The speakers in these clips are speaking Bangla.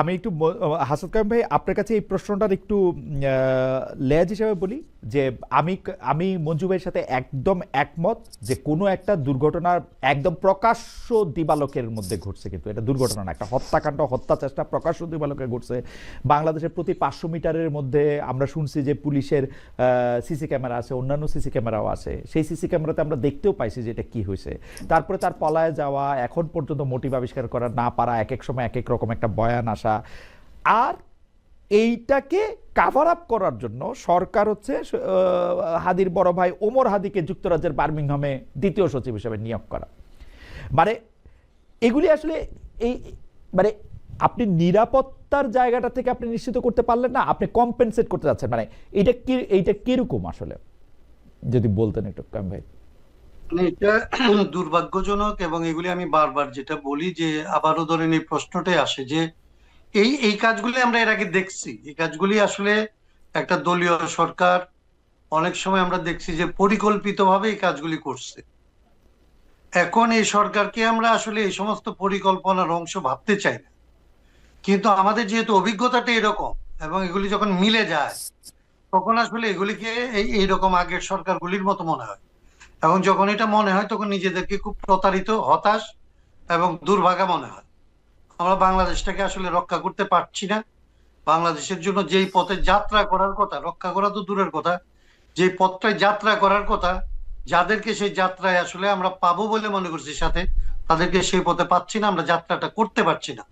আমি একটু হাসান কাইম ভাই, আপনার কাছে এই প্রশ্নটার একটু লেজ হিসাবে বলি যে আমি আমি মঞ্জু ভাইয়ের সাথে একদম একমত যে কোনো একটা দুর্ঘটনার একদম প্রকাশ্য দিবালোকের মধ্যে ঘটছে কিন্তু। এটা দুর্ঘটনা না, একটা হত্যাকাণ্ড, হত্যা চেষ্টা প্রকাশ্য দিবালোকে ঘটছে। বাংলাদেশের প্রতি পাঁচশো মিটারের মধ্যে আমরা শুনছি যে পুলিশের সিসি ক্যামেরা আছে, অন্যান্য সিসি ক্যামেরাও আছে। সেই সিসি ক্যামেরাতে আমরা দেখতেও পাইছি যে এটা কী হয়েছে। তারপরে তার পলায় যাওয়া, এখন পর্যন্ত মোটিভ আবিষ্কার করা না পারা, এক এক সময় এক এক রকম একটা বয়ান আসা আর এইটাকে কাভার আপ করার জন্য সরকার হচ্ছে হাদির বড় ভাই ওমর হাদিকে যুক্তরাজ্যের বার্মিংহামে দ্বিতীয় সচিব হিসেবে নিয়োগ করা। মানে এগুলি আসলে এই মানে আপনি নিরাপত্তার জায়গাটা থেকে আপনি নিশ্চিত করতে পারলেন না, আপনি কম্পেনসেট করতে যাচ্ছেন। মানে এটা কি, এইটা কীরকম আসলে? যদি বলতেন একটু, কাম ভাই। মানে এটা দুর্ভাগ্যজনক এবং এগুলি আমি বারবার যেটা বলি যে আবারও ধরেন এই প্রশ্নটাই আসে যে এই এই কাজগুলি আমরা এর আগে দেখছি। এই কাজগুলি আসলে একটা দলীয় সরকার অনেক সময় আমরা দেখছি যে পরিকল্পিতভাবে এই কাজগুলি করছে। এখন এই সরকারকে আমরা আসলে এই সমস্ত পরিকল্পনার অংশ ভাবতে চাই না। কিন্তু আমাদের যেহেতু অভিজ্ঞতাটা এরকম এবং এগুলি যখন মিলে যায়, তখন আসলে এগুলিকে এই, এইরকম আগের সরকারগুলির মতো মনে হয়। এবং যখন এটা মনে হয়, তখন নিজেদেরকে খুব প্রতারিত, হতাশ এবং দুর্ভাগা মনে হয়। আমরা বাংলাদেশটাকে আসলে রক্ষা করতে পারছি না। বাংলাদেশের জন্য যেই পথে যাত্রা করার কথা, রক্ষা করা তো দূরের কথা যে পথটায় যাত্রা করার কথা, যাদেরকে সেই যাত্রায় আসলে আমরা পাবো বলে মনে করছি সাথে, তাদেরকে সেই পথে পাচ্ছি না, আমরা যাত্রাটা করতে পারছি না।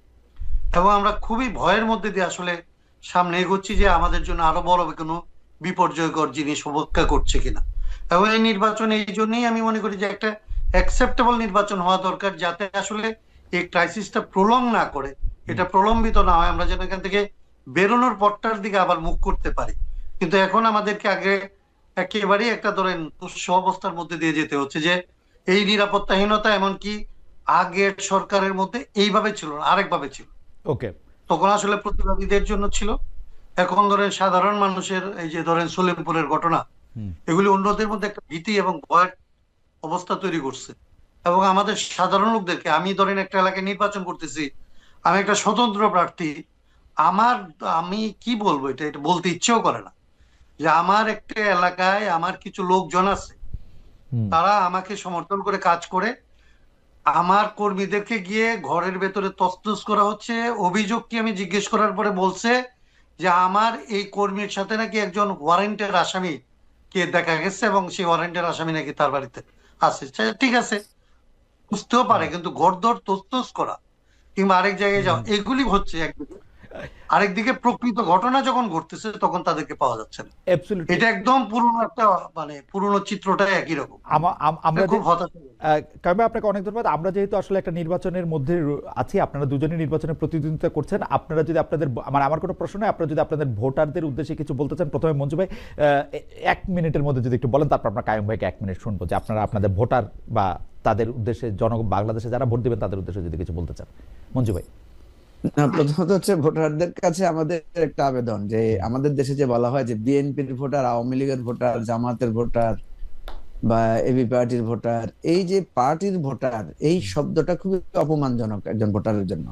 এবং আমরা খুবই ভয়ের মধ্যে দিয়ে আসলে সামনে এগোচ্ছি যে আমাদের জন্য আরও বড় কোনো বিপর্যয়কর জিনিস অপেক্ষা করছে কিনা। এবং এই নির্বাচন এই জন্যই আমি মনে করি যে একটা অ্যাকসেপ্টেবল নির্বাচন হওয়া দরকার, যাতে আসলে এই ক্রাইসিসটা প্রলং না করে এটা প্রলম্বিত না হয় আমরা যেন এখান থেকে বেরোনোর পথটার দিকে আবার মুখ করতে পারি। কিন্তু এখন আমাদেরকে আগে একেবারেই একটা ধরেন তুচ্ছ অবস্থার মধ্যে দিয়ে যেতে হচ্ছে যে এই নিরাপত্তাহীনতা এমনকি আগের সরকারের মধ্যে এইভাবে ছিল না আরেকভাবে ছিল। ওকে। তখন আসলে প্রতিবাদীদের জন্য ছিল। এখন ধরেন সাধারণ মানুষের এই যে ধরেন সলিমপুরের ঘটনা এগুলি অন্যদের মধ্যে একটা ভীতি এবং ভয়ের অবস্থা তৈরি করছে। এবং আমাদের সাধারণ লোকদেরকে আমি ধরেন একটা এলাকায় নির্বাচন করতেছি আমি একটা স্বতন্ত্র প্রার্থী আমার আমি কি বলব এটা? এটা বলতে ইচ্ছেও করে না। যে আমার একটা এলাকায় আমার কিছু লোকজন আছে তারা আমাকে সমর্থন করে কাজ করে আমার কর্মীদেরকে গিয়ে ঘরের ভেতরে তসতস করা হচ্ছে অভিযোগ কি আমি জিজ্ঞেস করার পরে বলছে যে আমার এই কর্মীর সাথে নাকি একজন ওয়ারেন্টের আসামি কে দেখা গেছে এবং সেই ওয়ারেন্টের আসামি নাকি তার বাড়িতে আছে। আচ্ছা, ঠিক আছে। বুঝতেও পারে কিন্তু ঘরদর তসতস করা। কিংবা আরেক জায়গায় যাওয়া এগুলি হচ্ছে একদিকে। আরেকদিকে প্রকৃত ঘটনা যখন ঘটতেছে তখন তাদেরকে পাওয়া যাচ্ছে না। এটা একদম পুরনো একটা মানে পুরনো চিত্রটাই একই রকম। আমরা খুব হতাশ আপনাকে অনেক ধন্যবাদ। আমরা যেহেতু আসলে একটা নির্বাচনের মধ্যে আছি আপনারা দুজনেই নির্বাচনের প্রতিদ্বন্দ্বিতা করছেন। আপনারা যদি আপনাদের মানে আমার কোনো প্রশ্ন আপনারা যদি আপনাদের ভোটারদের উদ্দেশ্যে কিছু বলতে চান প্রথমে মঞ্জু ভাই এক মিনিটের মধ্যে যদি একটু বলেন তারপর আমরা কায়ম ভাইকে এক মিনিট শুনব যে আপনারা আপনাদের ভোটার বা তাদের উদ্দেশ্যে জন বাংলাদেশে যারা ভোট দিবেন তাদের উদ্দেশ্যে যদি কিছু বলতে চান। মঞ্জু ভাই। প্রথমত হচ্ছে ভোটারদের কাছে আমাদের একটা আবেদন যে আমাদের দেশে যে বলা হয় যে বিএনপির ভোটার, আওয়ামী লীগের ভোটার, জামাতের ভোটার বা এবি পার্টির ভোটার, এই যে পার্টির ভোটার, এই শব্দটা খুবই অপমানজনক একজন ভোটারের জন্য।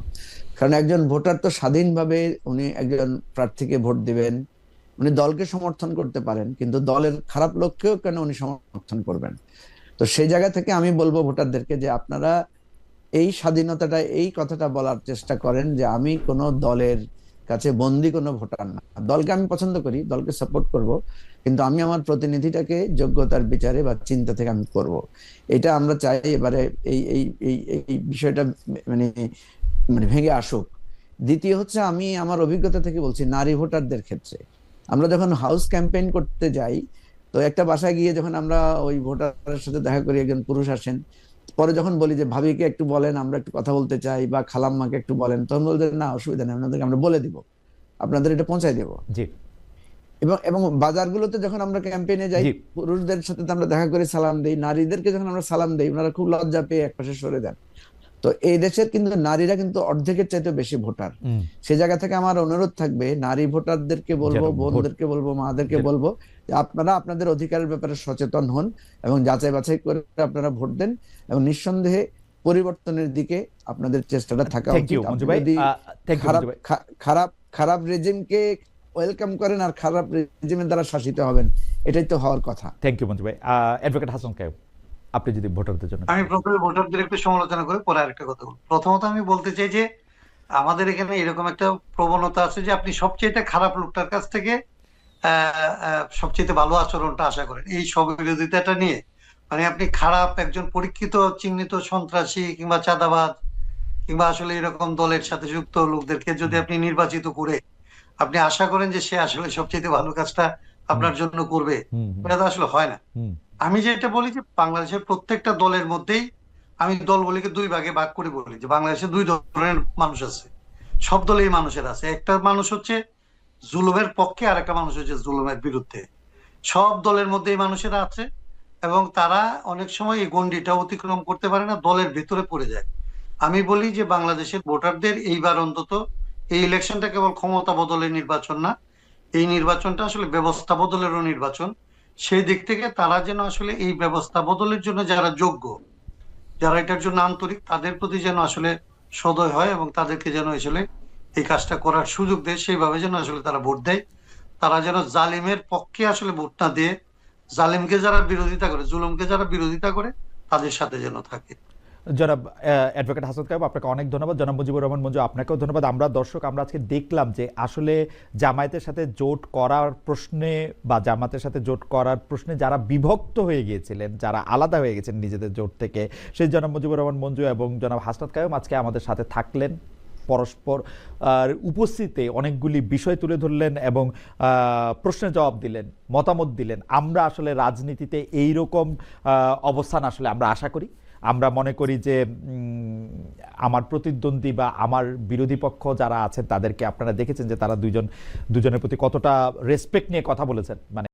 কারণ একজন ভোটার তো স্বাধীনভাবে উনি একজন প্রার্থীকে ভোট দিবেন, উনি দলকে সমর্থন করতে পারেন, কিন্তু দলের খারাপ লক্ষ্যেও কেন উনি সমর্থন করবেন? তো সেই জায়গা থেকে আমি বলব ভোটারদেরকে যে আপনারা এই স্বাধীনতাটা, এই কথাটা বলার চেষ্টা করেন যে আমি কোনো দলের কাছে বন্দি কোনো ভোটার না। দলকে আমি পছন্দ করি, দলকে সাপোর্ট করব, কিন্তু আমি আমার প্রতিনিধিটাকে যোগ্যতার বিচারে বা চিন্তা থেকে আমি করব। এটা আমরা চাই এবারে এই এই এই এই বিষয়টা মানে মানে ভেঙে আসুক। দ্বিতীয় হচ্ছে আমি আমার অভিজ্ঞতা থেকে বলছি, নারী ভোটারদের ক্ষেত্রে। আমরা যখন হাউস ক্যাম্পেইন করতে যাই তো একটা বাসায় গিয়ে যখন আমরা ওই ভোটারের সাথে দেখা করি একজন পুরুষ আসেন পরে যখন বলি যে ভাবিকে একটু বলেন আমরা একটু কথা বলতে চাই বা খালাম্মাকে একটু বলেন তখন বলতে না অসুবিধা নেই আপনাদেরকে আমরা বলে দিব আপনাদের এটা পৌঁছায় দেবো। জি। এবং এবং বাজারগুলোতে যখন আমরা ক্যাম্পেইনে যাই পুরুষদের সাথে আমরা দেখা করে সালাম দেই নারীদেরকে যখন আমরা সালাম দেই ওনারা খুব লজ্জা পেয়ে একপাশে সরে দেন তো এই দেশের কিন্তু নারীরা কিন্তু অর্ধেকের চাইতে বেশি ভোটার। সে জায়গা থেকে আমার অনুরোধ থাকবে নারী ভোটারদেরকে বলব বোনদেরকে বলব মাদেরকে বলব যে আপনারা আপনাদের অধিকারের ব্যাপারে সচেতন হন এবং যাচাই বাছাই করে আপনারা ভোট দেন এবং নিঃসন্দেহে পরিবর্তনের দিকে আপনাদের চেষ্টাটা থাকা উচিত। খারাপ খারাপ খারাপ রেজিমকে ওয়েলকাম করেন আর খারাপ রেজিমের দ্বারা শাসিত হবেন এটাই তো হওয়ার কথা। থ্যাংক ইউ মঞ্জু ভাই অ্যাডভোকেট হাসান কায়ুম। আপনি যদি ভোটারদের জন্য আমি প্রথমে ভোটারদের একটু সমালোচনা করে পরে আরেকটা কথা বলব। প্রথমত আমি বলতে চাই যে আমাদের এখানে এরকম একটা প্রবণতা আছে যে আপনি সবচেয়ে খারাপ লোকটার কাছ থেকে সবচেয়ে ভালো আচরণটা আশা করেন। এই সব বিরোধিতাটা নিয়ে মানে আপনি খারাপ একজন পরীক্ষিত চিহ্নিত সন্ত্রাসী কিংবা চাঁদাবাজ কিংবা আসলে এরকম দলের সাথে যুক্ত লোকদেরকে যদি আপনি নির্বাচিত করে আপনি আশা করেন যে সে আসলে সবচেয়ে ভালো কাজটা আপনার জন্য করবে? এটা তো আসলে হয় না। আমি যেটা বলি যে বাংলাদেশের প্রত্যেকটা দলের মধ্যেই আমি দলগুলিকে দুই ভাগে ভাগ করে বলি যে বাংলাদেশে দুই ধরনের মানুষ আছে। সব দলেই মানুষের আছে। একটা মানুষ হচ্ছে জুলুমের পক্ষে, আর একটা মানুষ হচ্ছে জুলুমের বিরুদ্ধে। সব দলের মধ্যেই মানুষেরা আছে এবং তারা অনেক সময় এই গণ্ডিটা অতিক্রম করতে পারে না, দলের ভেতরে পড়ে যায়। আমি বলি যে বাংলাদেশের ভোটারদের এইবার অন্তত এই ইলেকশনটা কেবল ক্ষমতা বদলের নির্বাচন না, এই নির্বাচনটা আসলে ব্যবস্থা বদলেরও নির্বাচন। সেই দিক থেকে তারা যেন আসলে এই ব্যবস্থা বদলের জন্য যারা যোগ্য, যারা এটার জন্য আন্তরিক, তাদের প্রতি যেন আসলে সদয় হয় এবং তাদেরকে যেন আসলে এই কাজটা করার সুযোগ দেয়, সেইভাবে যেন আসলে তারা ভোট দেয়। তারা যেন জালিমের পক্ষে আসলে ভোট না দিয়ে, জালিমকে যারা বিরোধিতা করে, জুলুমকে যারা বিরোধিতা করে, তাদের সাথে যেন থাকে। জনাব অ্যাডভোকেট হাসান কায়ুম আপনাকে অনেক ধন্যবাদ। জনাব মুজিবুর রহমান মঞ্জু, আপনাকেও ধন্যবাদ। আমরা দর্শক, আমরা আজকে দেখলাম যে আসলে জামায়াতের সাথে জোট করার প্রশ্নে বা জামাতের সাথে জোট করার প্রশ্নে যারা বিভক্ত হয়ে গিয়েছিলেন, যারা আলাদা হয়ে গেছেন নিজেদের জোট থেকে, সেই জনাব মুজিবুর রহমান মঞ্জু এবং জনাব হাসনাত কায়ুম আজকে আমাদের সাথে থাকলেন। পরস্পর, আর উপস্থিতে অনেকগুলি বিষয় তুলে ধরলেন এবং প্রশ্নের জবাব দিলেন, মতামত দিলেন। আমরা আসলে রাজনীতিতে এই রকম অবস্থান আসলে আমরা আশা করি। আমরা মনে করি যে আমার প্রতিদ্বন্দ্বী বা আমার বিরোধী পক্ষ যারা আছেন তাদেরকে আপনারা দেখেছেন যে তারা দুজন দুজনের প্রতি কতটা রেসপেক্ট নিয়ে কথা বলেছেন। মানে